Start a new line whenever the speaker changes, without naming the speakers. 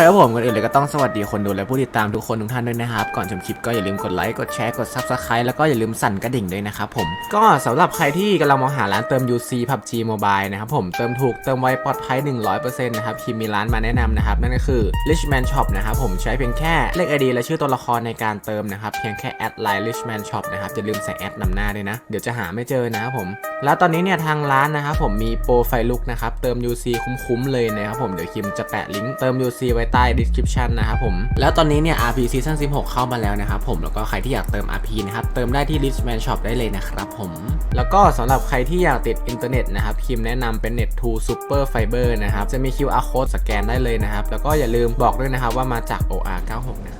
เคครับผมก่อนอื่นเลยก็ต้องสวัสดีคนดูและผู้ติดตามทุกคนทุกท่านด้วยนะครับ ก่อนชมคลิปก็อย่าลืมกดไลค์กดแชร์กด Subscribe แล้วก็อย่าลืมสั่นกระดิ่งด้วยนะครับผม ก็สำหรับใครที่กำลังมองหาร้านเติม UC PUBG Mobile นะครับผมเติมถูกเติมไวปลอดภัย 100%นะครับคิมมีร้านมาแนะนำนะครับนั่นก็คือ Richman Shop นะครับผมใช้เพียงแค่เลข ID และชื่อตัวละครในการเติมนะครับเพียงแค่แอดไลน์ Richman Shop นะครับอย่าลืมใส่แอดนำหน้าด้วยนะเดี๋ยวจะหาไม่เจอนะครับผมแล้วตอนนี้เนี่ยทางร้านนะครับผมมีโปรไฟลุกนะครับเติม UC คุ้มๆเลยนะครับผมเดี๋ยวคิมจะแปะลิงก์เติม UC ไว้ใต้ description นะครับผม แล้วตอนนี้เนี่ย RP Season 16 เข้ามาแล้วนะครับผม แล้วก็ใครที่อยากเติม RP นะครับ เติมได้ที่ Richman Shop ได้เลยนะครับผม แล้วก็สำหรับใครที่อยากติดอินเทอร์เน็ตนะครับ คิมแนะนำเป็น Net 2 Super Fiber นะครับ จะมี QR code สแกนได้เลยนะครับ แล้วก็อย่าลืมบอกด้วยนะครับว่ามาจาก OR96 นะครับ